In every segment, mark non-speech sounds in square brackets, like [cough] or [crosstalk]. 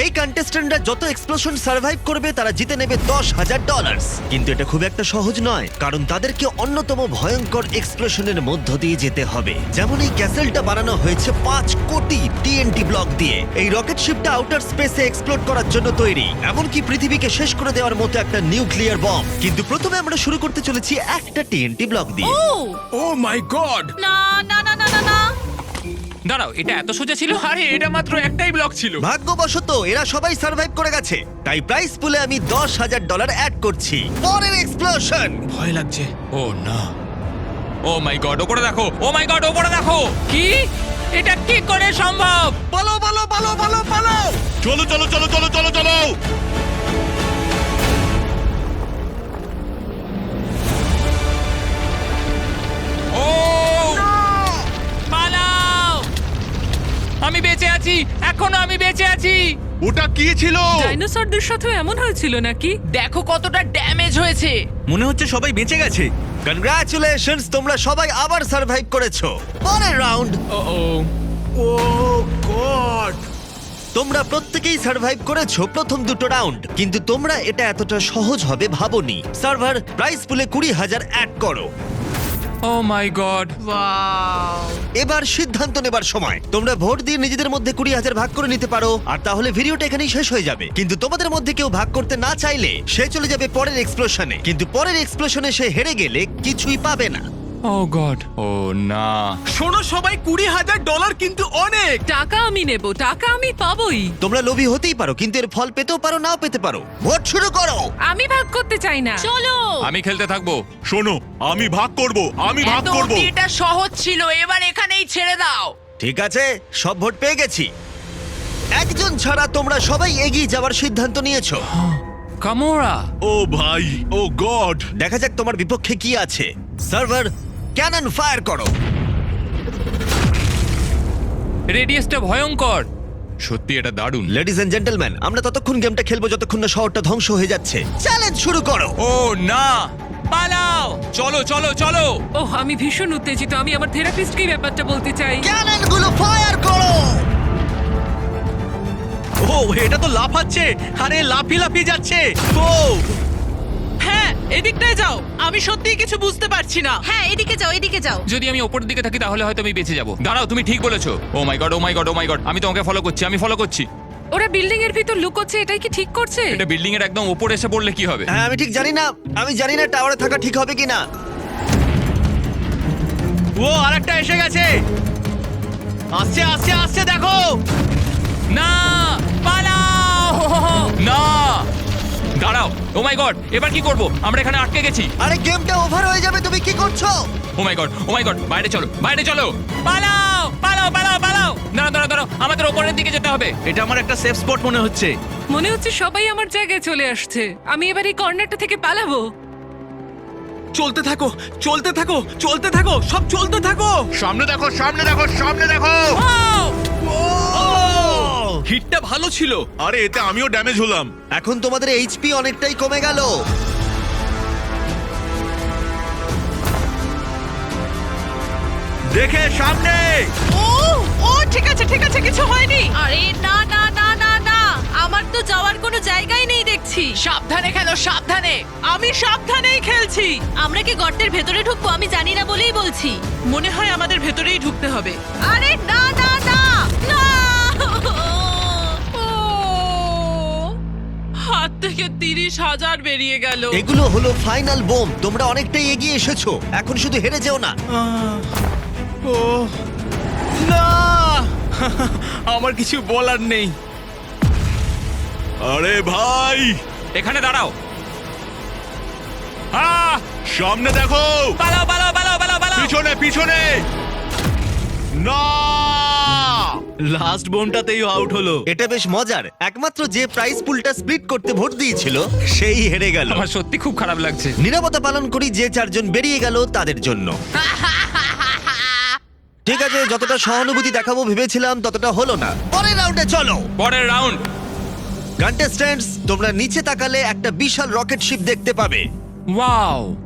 এই কন্টেস্টেন্টরা যত explosion survive করবে তারা জিতে নেবে দশ হাজার ডলার কিন্তু এটা খুব একটা সহজ নয় কারণ তাদেরকে অন্যতম ভয়ঙ্কর এক্সপ্লোশনের মধ্য দিয়ে যেতে হবে। যেমন এই ক্যাসেলটা বানানো হয়েছে পাঁচ কোটি টিএনটি ব্লক দিয়ে। এই রকেট শিপটা আউটার স্পেসে এক্সপ্লোর করার জন্য তৈরি। এমনকি পৃথিবীকে শেষ করে দেওয়ার মতো একটা নিউক্লিয়ার বম কিন্তু প্রথমে আমরা শুরু করতে চলেছি একটা টিএনটি ব্লক দিয়ে। ও ও মাই গড না না না না না না। দাঁড়াও এটা এত সোজা ছিল? আরে এটা মাত্র একটাই ব্লক ছিল। ভাগ্যবশত এরা সবাই সার্ভাইভ করে গেছে। তাই প্রাইস পুলে আমি দশ হাজার ডলার অ্যাড করছি। পরের এক্সপ্লোশন ভয় লাগছে। ও না। ও মাই গড ওপরে দেখো। ও মাই গড ওপরে দেখো। কি? এটা কি করে সম্ভব? পালো পালো পালো পালো পালো চলো চলো চলো চলো চলো চলো। আমি বেঁচে আছি এখনও আমি বেঁচে আছি। ওটা কি ছিল? ডাইনোসরদের সাথেও এমন হয়েছিল নাকি? দেখো কতটা ড্যামেজ হয়েছে। মনে হচ্ছে সবাই বেঁচে গেছে। কনগ্রাচুলেশনস তোমরা সবাই আবার সার্ভাইভ করেছ। পরের রাউন্ড ও ও গড। তোমরা প্রত্যেকেই সার্ভাইভ করেছ প্রথম দুটো রাউন্ড কিন্তু তোমরা এটা এতটা সহজ হবে ভাবোনি। সার্ভার প্রাইস পুলে কুড়ি হাজার অ্যাড করো। ও মাই গড এবার সিদ্ধান্ত নেবার সময়। তোমরা ভোট দিয়ে নিজেদের মধ্যে কুড়ি হাজার ভাগ করে নিতে পারো আর তাহলে ভিডিওটা এখানেই শেষ হয়ে যাবে। কিন্তু তোমাদের মধ্যে কেউ ভাগ করতে না চাইলে সে চলে যাবে পরের এক্সপ্লোশনে কিন্তু পরের এক্সপ্লোশনে সে হেরে গেলে কিছুই পাবে না। ও গড ও না। শোনো সবাই কুড়ি হাজার ডলার কিন্তু অনেক। টাকা আমি নেব টাকা আমি পাবোই। তোমরা লোভী হতেই পারো কিন্তু এর ফল পেতেও পারো নাও পেতে পারো। ভোট শুরু করো। আমি ভাগ করতে চাই না। চলো। আমি খেলতে থাকব। শোনো আমি ভাগ করব আমি ভাগ করব। এটা সহজ ছিল এবার এখানেই ছেড়ে দাও। ঠিক আছে সব ভোট পেয়ে গেছি। একজন ছাড়া তোমরা সবাই এগিয়ে যাওয়ার সিদ্ধান্ত নিয়েছো। কামোরা। ও ভাই ও গড। দেখা যাক তোমার বিপক্ষে কি আছে। সার্ভার ক্যানন ফায়ার করো। রেডিয়াসটা ভয়ঙ্কর। সত্যি এটা দারুণ। লেডিস এন্ড জেন্টলম্যান আমরা ততক্ষণ গেমটা খেলব যতক্ষণ না শহরটা ধ্বংস হয়ে যাচ্ছে। চ্যালেঞ্জ শুরু করো। ও না। পালাও। চলো চলো চলো। ওহ আমি ভীষণ উত্তেজিত। আমি আমার থেরাপিস্টকে ব্যাপারটা বলতে চাই। ক্যাননগুলো ফায়ার করো। ও এটা তো লাফাচ্ছে। আরে লাফি লাফি যাচ্ছে। ও হ্যাঁ এদিকটায় যাও। আমি সত্যিই কিছু বুঝতে পারছি না। হ্যাঁ এদিকে যাও এদিকে যাও। যদি আমি ওপরের দিকে থাকি তাহলে হয়তো আমি বেঁচে যাব। দাঁড়াও তুমি ঠিক বলেছ। ও my god oh my god oh my god আমি তোমাকে ফলো করছি আমি ফলো করছি। ওরা বিল্ডিং এর ভিতর লুকোচ্ছে এটাই কি ঠিক করছে? এটা বিল্ডিং এর একদম ওপরে এসে পড়লে কি হবে? হ্যাঁ আমি ঠিক জানি না আমি জানি না টাওয়ারে থাকা ঠিক হবে কিনা। ও আরেকটা এসে গেছে। আসছে আসছে আসছে দেখো। না পালাও! না দাঁড়াও। ও মাই গড এবার কি করব? আমরা এখানে আটকে গেছি। আরে গেমটা ওভার হয়ে যাবে তুমি কি করছ? ও my god oh my god বাইরে চলো বাইরে চলো। পালাও পালাও পালাও পালাও। দাঁড়াও দাঁড়াও দাঁড়াও আমাদের ওপরের দিকে যেতে হবে। এটা আমার একটা সেফ স্পট মনে হচ্ছে। মনে হচ্ছে সবাই আমার জায়গায় চলে আসছে। আমি এবার এই কর্নারটা থেকে পালাবো। চলতে থাকো চলতে থাকো চলতে থাকো সব চলতে থাকো। সামনে দেখো সামনে দেখো সামনে দেখো। হিটটা ভালো ছিল। আরে এতে আমিও ড্যামেজ হলাম। এখন তোমাদের এইচপি অনেকটাই কমে গেল। দেখে সামনে। ও ও ঠিক আছে ঠিক আছে কিছু হয়নি। আরে না না না না না আমার তো যাওয়ার কোনো জায়গাই নেই দেখছি। সাবধানে খেলো সাবধানে। আমি সাবধানেই খেলছি। আমরা কি গর্তের ভেতরে ঢুকবো আমি জানি না বলেই বলছি। মনে হয় আমাদের ভেতরেই ঢুকতে হবে। আরে না না না না! হাত থেকে তিরিশ হাজার বেরিয়ে গেল। এগুলো হলো ফাইনাল বোম। তোমরা অনেকটাই এগিয়ে এসেছ। এখন শুধু হেরে যেও না। ও না! [laughs] আমার কিছু বলার নেই। আরে ভাই! এখানে দাঁড়াও। আহ সামনে দেখো! পালাও পালাও পালাও পালাও পালাও। পিছনে পিছনে! না! লাস্ট বোনটাতেই আউট হলো। এটা বেশ মজার। একমাত্র যে প্রাইস পুলটা স্প্লিট করতে ভোট দিয়েছিল সেই হেরে গেল। আমার সত্যি খুব খারাপ লাগছে। নিরাপত্তা পালন করি যে চারজন বেরিয়ে গেল তাদের জন্য। ঠিক আছে যতটা সহানুভূতি দেখাবো ভেবেছিলাম ততটা হলো না। পরের রাউন্ডে চলো। পরের রাউন্ড কন্টেস্ট্যান্টস তোমরা নিচে তাকালে একটা বিশাল রকেট শিপ দেখতে পাবে। ওয়াও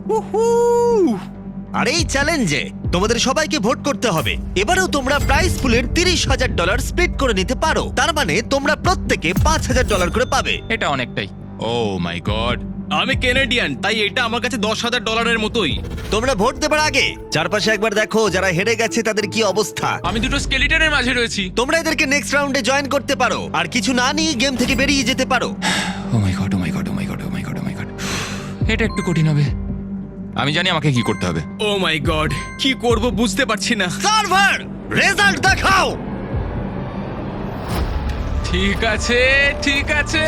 আর এই চ্যালেঞ্জে তোমাদের সবাইকে ভোট করতে হবে। এবারেও তোমরা প্রাইস পুলের তিরিশ হাজার ডলার স্প্লিট করে নিতে পারো। তার মানে তোমরা প্রত্যেকে পাঁচ হাজার ডলার করে পাবে। এটা অনেকটাই। ও মাই গড আমি কেনেডিয়ান তাই এটা আমার কাছে দশ হাজার ডলারের মতোই। তোমরা ভোট দেবার আগে চারপাশে একবার দেখো যারা হেরে গেছে তাদের কি অবস্থা। আমি দুটো স্কেলিটনের মাঝে রয়েছি। তোমরা এদেরকে নেক্সট রাউন্ডে জয়েন করতে পারো। আর কিছু না নিয়ে গেম থেকে বেরিয়ে যেতে পারো। ও my god oh my god oh my god oh my god oh my god এটা একটু কঠিন হবে। আমি জানি আমাকে কি করতে হবে। ও মাই গড কি করব বুঝতে পারছি না। সার্ভার রেজাল্ট দেখাও। ঠিক আছে ঠিক আছে।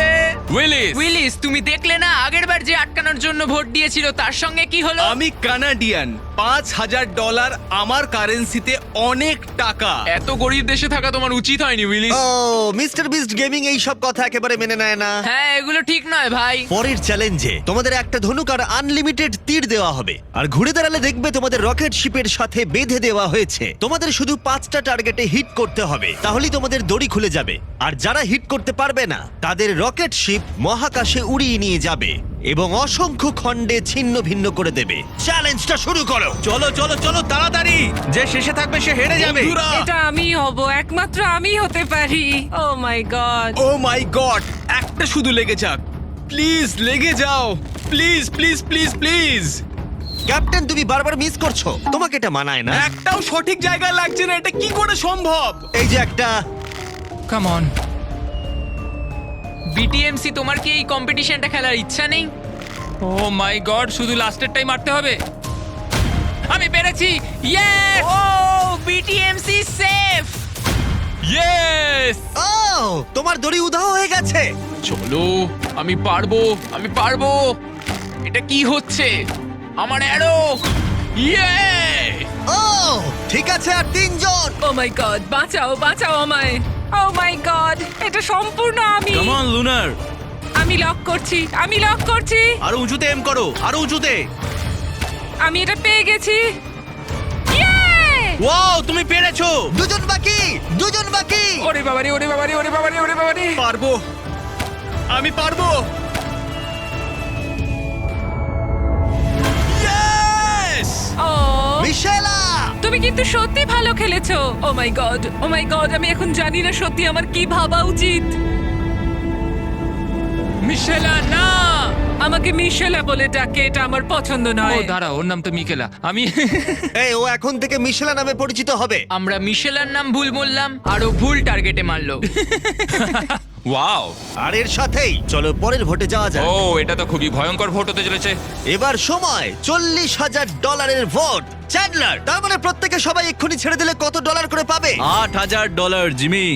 উইলিস উইলিস তুমি দেখলে না আগেরবার যে আটকানোর জন্য ভোট দিয়েছিল তার সঙ্গে কি হলো? আমি কানাডিয়ান পাঁচ হাজার ডলার আমার কারেন্সিতে অনেক টাকা। এত গরিব দেশে থাকা তোমার উচিত হয়নি উইলিস ও মিস্টার বিস্ট গেমিং এই সব কথা একেবারে মেনে নেয় না। হ্যাঁ এগুলো ঠিক নয় ভাই। পরের চ্যালেঞ্জে তোমাদের একটা ধনুক আর আনলিমিটেড তীর দেওয়া হবে। আর ঘুরে দাঁড়ালে দেখবে তোমাদের রকেট শিপের সাথে বেঁধে দেওয়া হয়েছে। তোমাদের শুধু পাঁচটা টার্গেটে হিট করতে হবে তাহলেই তোমাদের দড়ি খুলে যাবে। আর যারা হিট করতে পারবে না তাদের রকেট শিপ মহাকাশে উড়িয়ে নিয়ে যাবে এবং অসংখ্য খণ্ডে ছিন্ন ভিন্ন করে দেবে। চ্যালেঞ্জটা শুরু করো। চলো চলো চলো তাড়াতাড়ি। যে শেষে থাকবে সে হেরে যাবে। এটা আমি হব একমাত্র আমি হতে পারি। ও my god oh my god একটা শুধু লেগে যাক। প্লিজ লেগে যাও। Please please please please captain তুমি বারবার মিস করছ। তোমাকে এটা মানায় না। একটাও সঠিক জায়গায় লাগছে না এটা কি করে সম্ভব? এই যে একটা। কাম অন বিটিএমসি তোমার কি এই কম্পিটিশনটা খেলার ইচ্ছা নেই? ও মাই গড শুধু লাস্টের টাইম মারতে হবে? আমি পেরেছি! Yes oh BTMC safe yes oh তোমার দড়ি উধাও হয়ে গেছে। চলো আমি পারব আমি পারব। এটা কি হচ্ছে? আমার অ্যারো ইয়ে ও ঠিক আছে আর তিনজন। ও মাই গড বাঁচাও বাঁচাও আমায়। ও মাই গড এটা সম্পূর্ণ আমি। কাম অন লুনার আমি লক করছি আমি লক করছি। আরও উঁচুতে এম করো আরও উঁচুতে। আমি এটা পেয়ে গেছি। Yay! ওয়াও তুমি পেরেছ। দুজন বাকি দুজন বাকি। ওরে বাবারে ওরে বাবারে ওরে বাবারে ওরে বাবারে। পারব। আমি পারব। Yes! ও মিশেলা তুমি কিন্তু সত্যি ভালো খেলেছো। ও my god oh my god আমি এখন জানি না সত্যি আমার কি ভাবা উচিত। মিশেলা না! আমাকে মিশেলা বলে ডাকে এটা আমার পছন্দ ও নয় দাঁড়া ওর নাম তো মিকেলা। আমি [laughs] এই ও এখন থেকে মিশেলা নামে পরিচিত হবে। আমরা মিশেলার নাম ভুল বললাম আর ও ভুল টার্গেটে মারলো। [laughs] ওয়াও আর এর সাথেই চলো পরের ভোটে যাওয়া যাক। ও এটা তো খুবই ভয়ঙ্কর ভোট হতে চলেছে। এবার সময় চল্লিশ হাজার ডলারের ভোট। চ্যান্ডলার তার মানে প্রত্যেকে সবাই এক্ষুনি ছেড়ে দিলে কত ডলার করে পাবে? আট হাজার ডলার জিমি।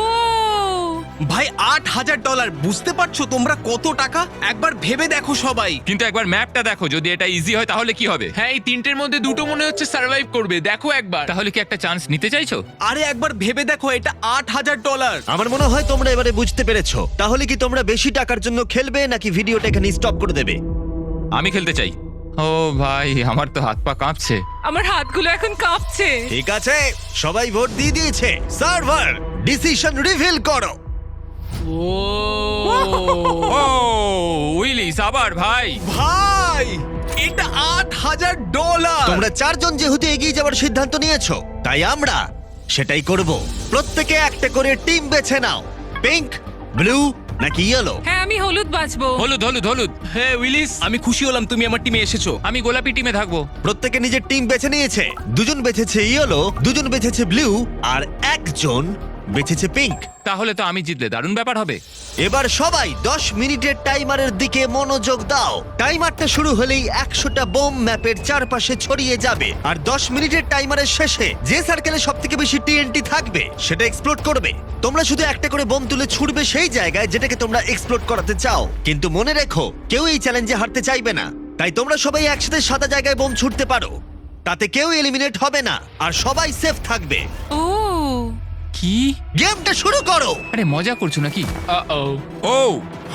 ও ভাই আট হাজার ডলার বুঝতে পারছ তোমরা কত টাকা? একবার ভেবে দেখো সবাই। কিন্তু একবার ম্যাপটা দেখো যদি এটা ইজি হয় তাহলে কি হবে? হ্যাঁ এই তিনটের মধ্যে দুটো মনে হচ্ছে সার্ভাইভ করবে। দেখো একবার। তাহলে কি একটা চান্স নিতে চাইছো? আরে একবার ভেবে দেখো এটা আট হাজার ডলার আমার মনে হয় তোমরা এবারে বুঝতে পেরেছ। তাহলে কি তোমরা বেশি টাকার জন্য খেলবে নাকি ভিডিওটা এখানে স্টপ করে দেবে? আমি খেলতে চাই। ও ভাই আমার তো হাত পা কাঁপছে। আমার হাতগুলো এখন কাঁপছে। ঠিক আছে সবাই ভোট দিয়ে দিয়েছে। সার্ভার ডিসিশন রিভিল করো। ও উইলিস আবার ভাই ভাই এটা আট হাজার ডলার। তোমরা চারজন যেহেতু এগিয়ে যাওয়ার সিদ্ধান্ত নিয়েছো তাই আমরা সেটাই করব। প্রত্যেকে একটা করে টিম বেছে নাও। পিঙ্ক ব্লু নাকি ইয়েলো হ্যাঁ আমি হলুদ বাঁচবো। হলুদ হলুদ হলুদ। হ্যাঁ উইলিস আমি খুশি হলাম তুমি আমার টিমে এসেছ। আমি গোলাপি টিমে থাকব। প্রত্যেকে নিজের টিম বেছে নিয়েছে। দুজন বেছেছে ইয়েলো দুজন বেছেছে ব্লু আর একজন বেছেছে পিঙ্ক তাহলে তো আমি জিতলে দারুণ ব্যাপার হবে। এবার সবাই 10 মিনিটের টাইমারের দিকে মনোযোগ দাও। টাইমারটা শুরু হলেই একশোটা বোম ম্যাপের চারপাশে ছড়িয়ে যাবে। আর 10 মিনিটের টাইমারের শেষে যে সার্কেলে সব থেকে বেশি টিএনটি থাকবে সেটা এক্সপ্লোড করবে। তোমরা শুধু একটা করে বোম তুলে ছুড়বে সেই জায়গায় যেটাকে তোমরা এক্সপ্লোড করাতে চাও। কিন্তু মনে রেখো কেউ এই চ্যালেঞ্জে হারতে চাইবে না। তাই তোমরা সবাই একসাথে সাদা জায়গায় বোম ছুটতে পারো। তাতে কেউ এলিমিনেট হবে না। আর সবাই সেফ থাকবে। ও কি? গেমটা শুরু করো। আরে মজা করছ নাকি? ও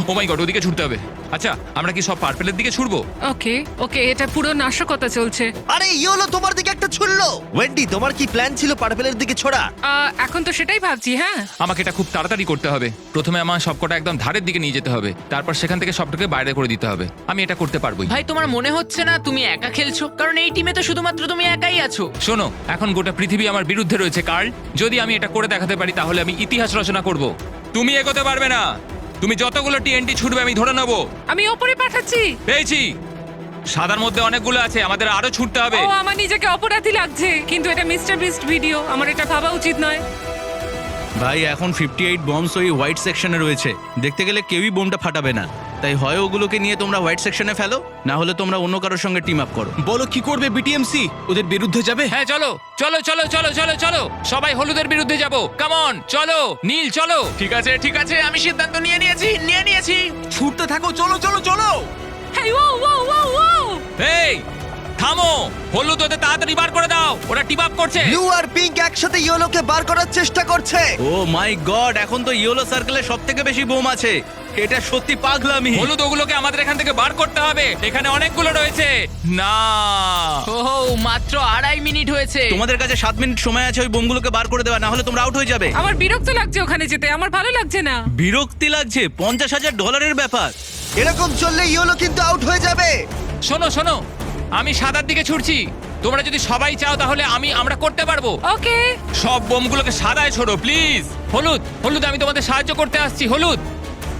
ও মাই গড ওদিকে ছুটতে হবে। আচ্ছা আমরা কি সব পার্পেলের দিকে ছুটবো ওকে ওকে এটা পুরো নাশকতা চলছে। আরে ইয়োলো তোমার দিকে একটা ছুড়লো। ওয়েন্ডি তোমার কি প্ল্যান ছিল পার্পেলের দিকে ছোড়া? আহ, এখন তো সেটাই ভাবছি হ্যাঁ। আমাকে এটা খুব তাড়াতাড়ি করতে হবে। প্রথমে আমার সবকটা একদম ধারের দিকে নিয়ে যেতে হবে। তারপর সেখান থেকে সবটাকে বাইরে করে দিতে হবে। আমি এটা করতে পারবোই। ভাই তোমার মনে হচ্ছে না তুমি একা খেলছো? কারণ এই টিমে তো শুধুমাত্র তুমি একাই আছো। শোনো এখন গোটা পৃথিবী আমার বিরুদ্ধে রয়েছে কার্ল। যদি আমি এটা করে দেখাতে পারি তাহলে আমি ইতিহাস রচনা করব। তুমি এগোতে পারবে না। তুমি যতগুলো টিএনটি ছুটবে আমি ধরে নেব। আমি ওপরে পাঠাচ্ছি। পেয়েছি। সাদার মধ্যে অনেকগুলো আছে আমাদের আরও ছুটতে হবে। ও আমার নিজেকে অপরাধী লাগছে। কিন্তু এটা মিস্টার বিস্ট ভিডিও আমার এটা ভাবা উচিত নয়। ভাই এখন ফিফটি এইট বম্বস ওই হোয়াইট সেকশনে রয়েছে। দেখতে গেলে কেউই বোমটা ফাটাবে না। তাই হয় ওগুলোকে নিয়ে তোমরা হোয়াইট সেকশনে ফেলো না হলে তোমরা অন্য কারোর সঙ্গে টিম আপ করো। বলো কি করবে বিটিএমসি ওদের বিরুদ্ধে যাবে? হ্যাঁ চলো চলো চলো চলো চলো চলো। সবাই হলুদের বিরুদ্ধে যাব। কামন চলো নীল চলো। ঠিক আছে ঠিক আছে আমি সিদ্ধান্ত নিয়ে নিয়েছি নিয়ে নিয়েছি। ছুটতে থাকো চলো চলো চলো। হেই ও ও ও ও এই থামো! হলুদ ওদের তাড়াতাড়ি বার করে দাও। ওরা টিপ আপ করছে। ব্লু আর পিঙ্ক একসাথে ইয়োলোকে বার করার চেষ্টা করছে। ও মাই গড এখন তো ইয়েলো সার্কেলে সব থেকে বেশি বোম আছে। এটা সত্যি পাগলামি। হলুদ ওগুলোকে আমাদের এখান থেকে বার করতে হবে। এখানে অনেকগুলো রয়েছে। না। ওহো মাত্র আড়াই মিনিট হয়েছে। তোমাদের কাছে সাত মিনিট সময় আছে ওই বোমগুলোকে বার করে দেওয়া না হলে তোমরা আউট হয়ে যাবে। আমার বিরক্ত লাগছে ওখানে যেতে আমার ভালো লাগছে না। বিরক্তি লাগছে পঞ্চাশ হাজার ডলারের ব্যাপার। এরকম চললে ইয়োলো কিন্তু আউট হয়ে যাবে। শোনো শোনো আমি সাদার দিকে ছুটছি। তোমরা যদি সবাই চাও তাহলে আমি আমরা করতে পারব। ওকে। সব বোমগুলোকে সাদায় ছোড়ো প্লিজ। হলুদ হলুদ আমি তোমাদের সাহায্য করতে আসছি হলুদ।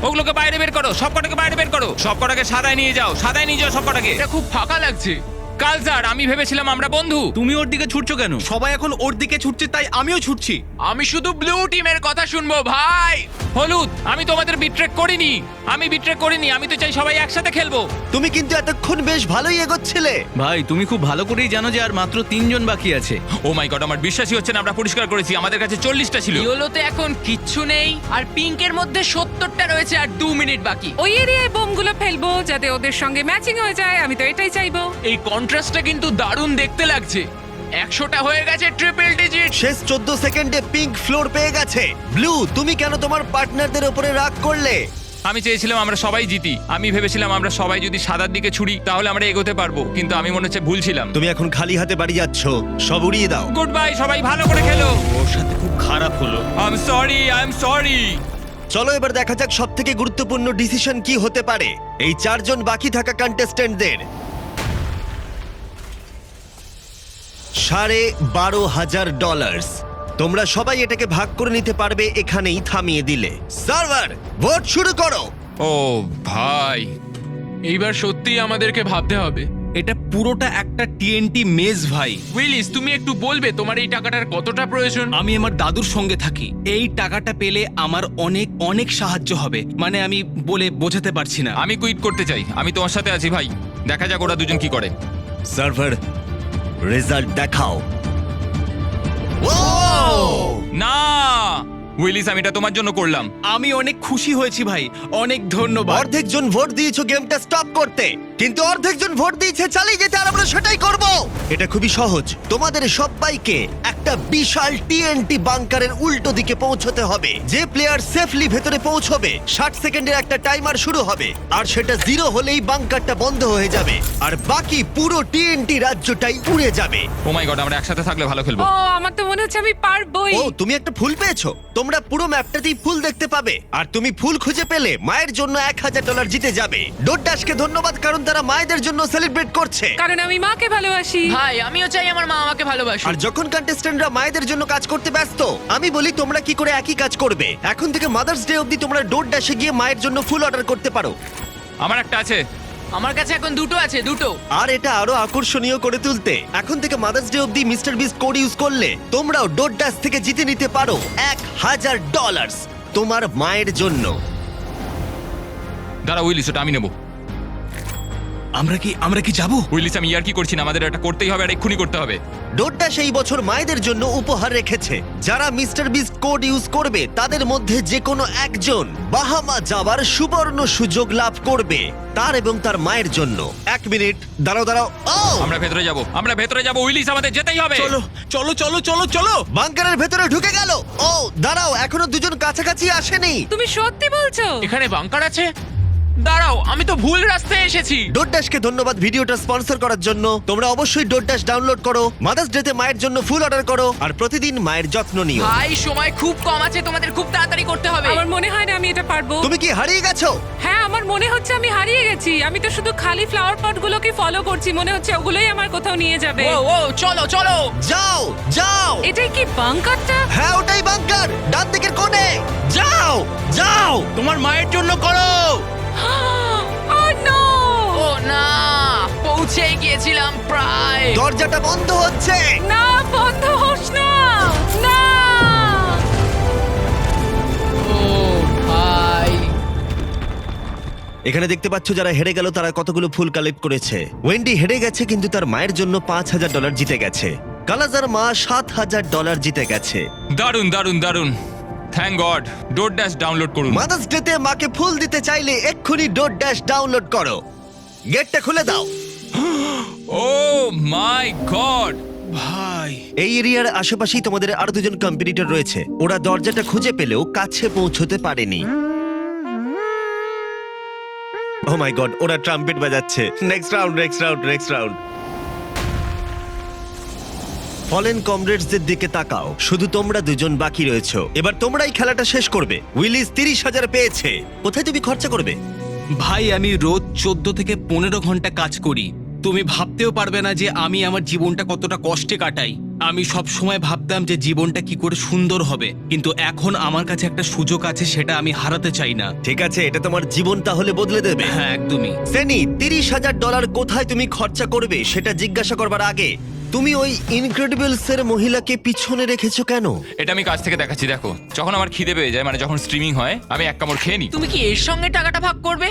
ওগুলোকে বাইরে বের করো সব কটাকে বাইরে বের করো। সব কটাকে সাদায় নিয়ে যাও সাদায় নিয়ে যাও সব কটাকে এটা খুব ফাঁকা লাগছে। কালজার আমি ভেবেছিলাম আমরা বন্ধু। তুমি ওর দিকে ছুটছো কেন? সবাই এখন ওর দিকে ছুটছে তাই আমিও ছুটছি। আমি শুধু ব্লু টিমের কথা শুনব ভাই। হলুদ আমি তোমাদের বিট্রেক করিনি। আমি বিট্রেক করিনি আমি তো চাই সবাই একসাথে খেলব। তুমি কিন্তু এতক্ষণ বেশ ভালোই এগোচ্ছিলে। ভাই তুমি খুব ভালো করেই জানো যে আর মাত্র তিনজন বাকি আছে। ও মাই গড আমার বিশ্বাসই হচ্ছে না আমরা পরিষ্কার করেছি। আমাদের কাছে চল্লিশটা ছিল। ইয়োলোতে এখন কিচ্ছু নেই আর পিঙ্কের মধ্যে সত্তরটা রয়েছে আর দু মিনিট বাকি। ওই এরিয়ায় বোমগুলো ফেলব যাতে ওদের সঙ্গে ম্যাচিং হয়ে যায় আমি তো এটাই চাইব। এই কন্ট্রাস্টটা কিন্তু দারুণ দেখতে লাগছে। একশোটা হয়ে গেছে ট্রিপল ডিজিট শেষ চোদ্দ সেকেন্ডে পিঙ্ক ফ্লোর পেয়ে গেছে। ব্লু তুমি কেন তোমার পার্টনারদের উপরে রাগ করলে? আমি চেয়েছিলাম আমরা সবাই জিতি। আমি ভেবেছিলাম আমরা সবাই যদি সাদার দিকে ছুড়ি তাহলে আমরা এগোতে পারব। কিন্তু আমি মনে হচ্ছে ভুল ছিলাম। তুমি এখন খালি হাতে বাড়ি যাচ্ছ। সব উড়িয়ে দাও। গুড বাই সবাই ভালো করে খেলো। ওর সাথে খুব খারাপ হলো। I am sorry I am sorry চলো এবার দেখা যাক সব থেকে গুরুত্বপূর্ণ ডিসিশন কি হতে পারে। এই চারজন বাকি থাকা কন্টেস্টেন্টদের সাড়ে বারো হাজার ডলার্স তোমরা সবাই এটাকে ভাগ করে নিতে পারবে এখানেই থামিয়ে দিলে। সার্ভার ভোট শুরু করো। ও ভাই এইবার সত্যি আমাদেরকে ভাবতে হবে। এটা পুরোটা একটা টিএনটি মেজ ভাই। উইলিস তুমি একটু বলবে তোমার এই টাকাটার কতটা প্রয়োজন? আমি আমার দাদুর সঙ্গে থাকি। এই টাকাটা পেলে আমার অনেক অনেক সাহায্য হবে। মানে আমি বলে বোঝাতে পারছি না। আমি কুইট করতে চাই। আমি তোমার সাথে আছি ভাই। দেখা যাক ওরা দুজন কি করে। সার্ভার রেজাল্ট দেখাও। ও না! উইলিস আমি এটা তোমার জন্য করলাম। আমি অনেক খুশি হয়েছি ভাই। অনেক ধন্যবাদ। অর্ধেক জন ভোট দিয়েছ গেমটা স্টপ করতে। কিন্তু অর্ধেক জন ভোট দিয়েছে চালিয়ে যেতে আর আমরা সেটাই করব। এটা খুবই সহজ। তোমাদের সবাইকে একটা বিশাল টিএনটি বাংকারের উল্টো দিকে পৌঁছতে হবে। যে প্লেয়ার সেফলি ভেতরে পৌঁছবে ষাট সেকেন্ডের একটা টাইমার শুরু হবে। আর সেটা জিরো হলেই বাংকারটা বন্ধ হয়ে যাবে। আর বাকি পুরো টিএনটি রাজ্যটাই উড়ে যাবে। ও মাই গড আমরা একসাথে থাকলে ভালো খেলব। ও আমার তো মনে হচ্ছে আমি পারবোই। ও তুমি একটা ফুল পেয়েছ। তোমরা পুরো ম্যাপটাতেই ফুল দেখতে পাবে। আর তুমি ফুল খুঁজে পেলে মায়ের জন্য এক হাজার ডলার জিতে যাবে। ডোডাসকে ধন্যবাদ কারণ তারা মায়েদের জন্য সেলিব্রেট করছে। কারণ আমি মাকে ভালোবাসি। ভাই আমিও চাই আমার মা আমাকে ভালোবাসে আর যখন কন্টেস্টেন্টরা মায়েদের জন্য কাজ করতে ব্যস্ত আমি বলি তোমরা কি করে একই কাজ করবে। এখন থেকে মাদার্স ডে অবধি তোমরা ডোর ড্যাশে গিয়ে মায়ের জন্য ফুল অর্ডার করতে পারো। আমার একটা আছে। আমার কাছে এখন দুটো আছে দুটো। আর এটা আরও আকর্ষণীয় করে তুলতে এখন থেকে মাদার্স ডে অবধি মিস্টার বিস্ট কোড ইউজ করলে তোমরাও ডোর ড্যাশ থেকে জিতে নিতে পারো এক হাজার ডলার তোমার মায়ের জন্য। দাঁড়া উইলিস ওটা আমি নেব। আমরা কি আমরা কি যাব? উইলিস আমি ইয়ার কি করছি না? আমাদের এটা করতেই হবে আর এক্ষুনি করতে হবে। ডোডা সেই বছর মায়েদের জন্য উপহার রেখেছে। যারা মিস্টার বিস কোড ইউজ করবে তাদের মধ্যে যে কোনো একজন বাহামা যাওয়ার সুবর্ণ সুযোগ লাভ করবে তার এবং তার মায়ের জন্য। এক মিনিট দাঁড়াও দাঁড়াও। ও! আমরা ভেতরে যাব। আমরা ভেতরে যাব। উইলিস আমাদের যেতেই হবে। চলো চলো চলো চলো চলো। বাংকারের ভেতরে ঢুকে গেল। ও দাঁড়াও এখনও দুজন কাছাকাছি আসেনি। তুমি সত্যি বলছো? এখানে বাংকার আছে? দাঁড়াও আমি তো ভুল রাস্তায় এসেছি। ডোডাসকে ধন্যবাদ ভিডিওটা স্পন্সর করার জন্য। তোমরা অবশ্যই ডোডাস ডাউনলোড করো মাদার্স ডেতে মায়ের জন্য ফুল অর্ডার করো আর প্রতিদিন মায়ের যত্ন নিও। ভাই সময় খুব কম আছে তোমাদের খুব তাড়াতাড়ি করতে হবে। আমার মনে হয় না আমি এটা পারব। তুমি কি হারিয়ে গেছো? হ্যাঁ আমার মনে হচ্ছে আমি হারিয়ে গেছি। আমি তো শুধু খালি ফ্লাওয়ার পট গুলোকে ফলো করছি মনে হচ্ছে ওগুলোই আমার কোথাও নিয়ে যাবে। ও ও চলো চলো। যাও যাও। এটাই কি বাংকারটা হ্যাঁ ওটাই বাংকার ডান দিকের কোণে। যাও যাও তোমার মায়ের জন্য করো। [gasps] Oh ও না পৌঁছে গিয়েছিলাম প্রায়। দরজাটা বন্ধ হচ্ছে। না বন্ধ হোস না না। ও ভাই। এখানে দেখতে পাচ্ছ যারা হেরে গেল তারা কতগুলো ফুল কালেক্ট করেছে। ওয়েন্ডি হেরে গেছে কিন্তু তার মায়ের জন্য পাঁচ হাজার ডলার জিতে গেছে। কালাজার মা সাত হাজার ডলার জিতে গেছে। দারুণ দারুণ দারুণ থ্যাংক গড ডোর ড্যাশ ডাউনলোড করুন। মাদার্স ডেতে মাকে ফুল দিতে চাইলে এক্ষুনি ডোর ড্যাশ ডাউনলোড করো। গেটটা খুলে দাও। ও মাই গড ভাই। এই এরিয়ার আশেপাশেই তোমাদের আরও দুজন কম্পিটিটর রয়েছে। ওরা দরজাটা খুঁজে পেলেও কাছে পৌঁছতে পারেনি। ও মাই গড ওরা ট্রাম্পেট বাজাচ্ছে। Next round next round next round fallen কমরেডসদের দিকে তাকাও। শুধু তোমরা দুজন বাকি রয়েছো। এবার তোমরাই খেলাটা শেষ করবে। উইলিস তিরিশ হাজার পেয়েছে। কোথায় তুমি খরচা করবে? ভাই আমি রোজ চোদ্দ থেকে পনেরো ঘণ্টা কাজ করি। তুমি ভাবতেও পারবে না যে আমি আমার জীবনটা কতটা কষ্টে কাটাই। আমি সব সময় ভাবতাম যে জীবনটা কি করে সুন্দর হবে। কিন্তু এখন আমার কাছে একটা সুযোগ আছে সেটা আমি হারাতে চাই না। ঠিক আছে এটা তোমার জীবন তাহলে বদলে দেবে। হ্যাঁ একদমই। সেনি তিরিশ হাজার ডলার কোথায় তুমি খরচা করবে সেটা জিজ্ঞাসা করবার আগে। তুমি ওই ইনক্রেডিবলস এর মহিলাকে পিছনে রেখেছো কেন? এটা আমি কাছ থেকে দেখাচ্ছি দেখো। যখন আমার খিদে পেয়ে যায় মানে যখন স্ট্রিমিং হয় আমি এক কামড় খেয়ে নিই। তুমি কি এর সঙ্গে টাকাটা ভাগ করবে?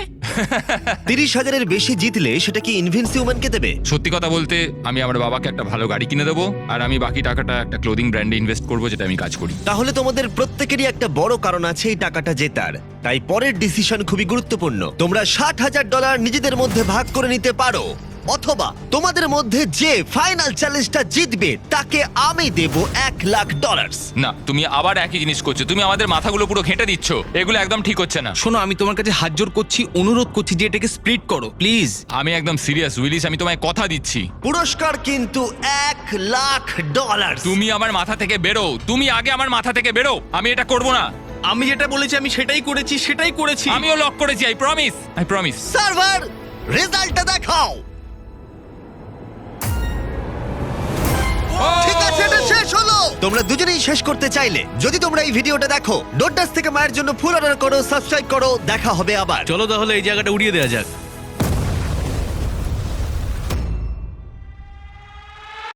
[laughs] তিরিশ হাজারের বেশি জিতলে সেটা কি ইনভিন্সি উম্যানকে দেবে? সত্যি কথা বলতে আমি আমার বাবাকে একটা ভালো গাড়ি কিনে দেবো আর আমি বাকি টাকাটা একটা ক্লোদিং ব্র্যান্ডে ইনভেস্ট করব যেটা আমি কাজ করি। তাহলে তোমাদের প্রত্যেকেরই একটা বড় কারণ আছে এই টাকাটা জেতার। তাই পরের ডিসিশন খুবই গুরুত্বপূর্ণ। তোমরা ষাট হাজার ডলার নিজেদের মধ্যে ভাগ করে নিতে পারো। অথবা তোমাদের মধ্যে যে ফাইনাল চ্যালেঞ্জটা জিতবে তাকে আমি দেব এক লাখ ডলার না তুমি আবার একই জিনিস করছ। তুমি আমাদের মাথাগুলো পুরো ঘেঁটে দিচ্ছ। এগুলো একদম ঠিক হচ্ছে না। শোনো আমি তোমার কাছে হাত জোর করছি অনুরোধ করছি যে এটাকে স্প্লিট করো প্লিজ আমি একদম সিরিয়াস উইলিস আমি তোমায় কথা দিচ্ছি। পুরস্কার কিন্তু এক লাখ ডলার তুমি আমার মাথা থেকে বেরো তুমি আগে আমার মাথা থেকে বেরো আমি এটা করব না। আমি যেটা বলেছি আমি সেটাই করেছি সেটাই করেছি। আমিও লক করেছি I promise I promise server রেজাল্টটা দেখাও। ঠিক আছে এটা শেষ হলো। তোমরা দুজনেই শেষ করতে চাইলে যদি তোমরা এই ভিডিওটা দেখো ডোডাস থেকে মায়ের জন্য ফুল অর্ডার করো সাবস্ক্রাইব করো দেখা হবে আবার। চলো তাহলে এই জায়গাটা উড়িয়ে দেওয়া যাক।